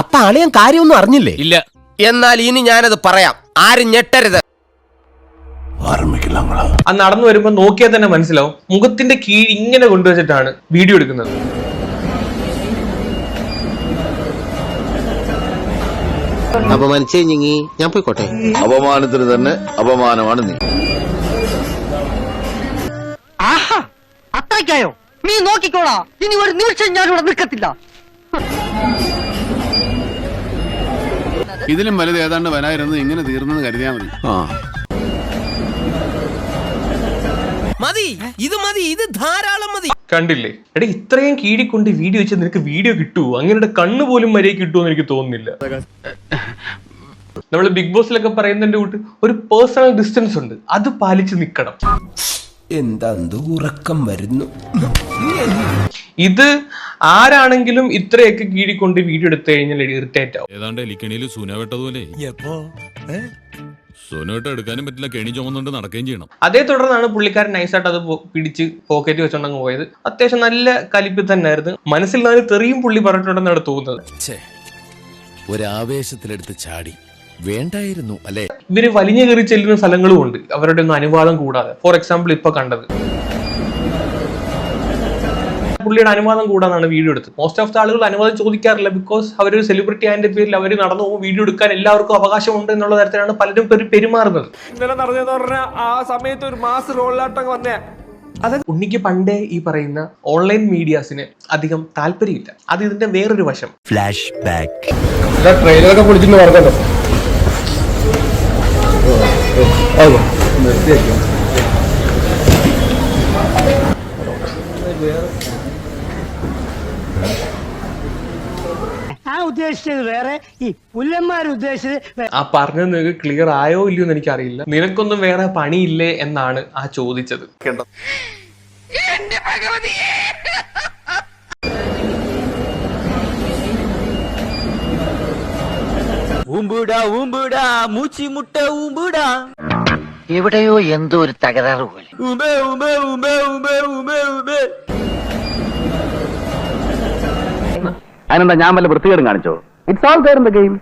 അപ്പൊ അളിയൻ കാര്യമൊന്നും അറിഞ്ഞില്ലേ? ഇല്ല. എന്നാൽ ഇനി ഞാനത് പറയാം. ആരും ഞെട്ടരുത്. അത് നടന്നു വരുമ്പോ നോക്കിയാൽ തന്നെ മനസ്സിലാവും. മുഖത്തിന്റെ കീഴ് ഇങ്ങനെ കൊണ്ടുവച്ചിട്ടാണ് വീഡിയോ എടുക്കുന്നത്. അപമാനിച്ചേ ഞങ്ങി ഞാൻ പോയിക്കോട്ടെ. അപമാനത്തിന് തന്നെ അപമാനമാണ് നീ. ആഹാ അത്രയ്ക്കായോ? നീ നോക്കിക്കോളാ. ഇനി ഒരു നിമിഷം ഞാനിവിടെ ഇവിടെ നിൽക്കത്തില്ല. ഇതിലും വലുത് ഏതാണ്ട് വരായിരുന്നത് ഇങ്ങനെ തീർന്നെന്ന് കരുതിയാൽ മതി. മതി ഇത് മതി ഇത് ധാരാളം മതി. കണ്ടില്ലേ? എടാ ഇത്രയും കീഴിക്കൊണ്ട് വീഡിയോ വെച്ചാൽ നിനക്ക് വീഡിയോ കിട്ടുമോ അങ്ങനെ കണ്ണു പോലും മര്യാദ കിട്ടുമോ എനിക്ക് തോന്നുന്നില്ല. നമ്മൾ ബിഗ് ബോസിലൊക്കെ പറയുന്നതിന്റെ കൂട്ട് ഒരു പേഴ്സണൽ ഡിസ്റ്റൻസ് ഉണ്ട്. അത് പാലിച്ച് നിൽക്കണം എന്താ ഉറക്കം വരുന്നു? ഇത് ആരാണെങ്കിലും ഇത്രയൊക്കെ കീഴിക്കൊണ്ട് വീഡിയോ എടുത്തു കഴിഞ്ഞാൽ ഇറിറ്റേറ്റ് ആവും. ഏതാണ്ട് എലിക്കണിയിൽ എടുക്കാനും പറ്റില്ല കെണി ചുമന്നുകൊണ്ട് നടക്കുകയും ചെയ്യണം. അതേ തുടർന്നാണ് പുള്ളിക്കാരൻ നൈസായിട്ട് അത് പിടിച്ച് പോക്കറ്റ് വെച്ചോണ്ടങ്ങ് പോയത്. അത്യാവശ്യം നല്ല കലിപ്പിൽ തന്നെയായിരുന്നു. മനസ്സിൽ നാല് തെറിയും പുള്ളി പറഞ്ഞിട്ടുണ്ടെന്നാണ് തോന്നുന്നത്. ഒരാവേശത്തിലെടുത്ത് ചാടി. വേണ്ടായിരുന്നു അല്ലെ? ഇവർ വലിഞ്ഞു കയറി ചെല്ലുന്ന സ്ഥലങ്ങളും ഉണ്ട്. അവരുടെ ഒന്നും അനുവാദം കൂടാതെ. ഫോർ എക്സാമ്പിൾ ഇപ്പൊ കണ്ടത്. പുള്ളിയുടെ അനുവാദം കൂടാന്നാണ് വീഡിയോ എടുത്തത്. മോസ്റ്റ് ഓഫ് ദ ആളുകൾ അനുവാദം ചോദിക്കാറില്ല ബിക്കോസ് അവരൊരു സെലിബ്രിറ്റി ആയതിന്റെ പേരിൽ അവർ നടന്നു പോകും വീഡിയോ എടുക്കാൻ എല്ലാവർക്കും അവകാശമുണ്ട് എന്നുള്ള തരത്തിലാണ് പലരും പെരു- പെരുമാറുന്നത്. ഇന്നലെ നടന്നതെന്ന് പറഞ്ഞാൽ ആ സമയത്ത് ഒരു മാസ് റോളിലാട്ടം വന്നേ. അത് ഉണ്ണിക്ക് പണ്ടേ ഈ പറയുന്ന ഓൺലൈൻ മീഡിയാസിന് അധികം താല്പര്യമില്ല. അത് ഇതിന്റെ വേറൊരു വശം. ട്രെയിലറൊക്കെ പൊളിച്ചിട്ട് മറക്കണ്ടോ ഞാൻ ഉദ്ദേശിച്ചത് വേറെ ഈ പുല്ലന്മാർ ഉദ്ദേശിച്ചത് ആ പറഞ്ഞത് നിങ്ങൾക്ക് ക്ലിയർ ആയോ ഇല്ലയോ എന്ന് എനിക്കറിയില്ല. നിനക്കൊന്നും വേറെ പണിയില്ലേ എന്നാണ് ആ ചോദിച്ചത്. എവിടെയോ എന്തോ ഒരു തകരാറ് പോലെ. അതിനെന്താ ഞാൻ വല്ല വൃത്തികേടും കാണിച്ചോ? It's all in the game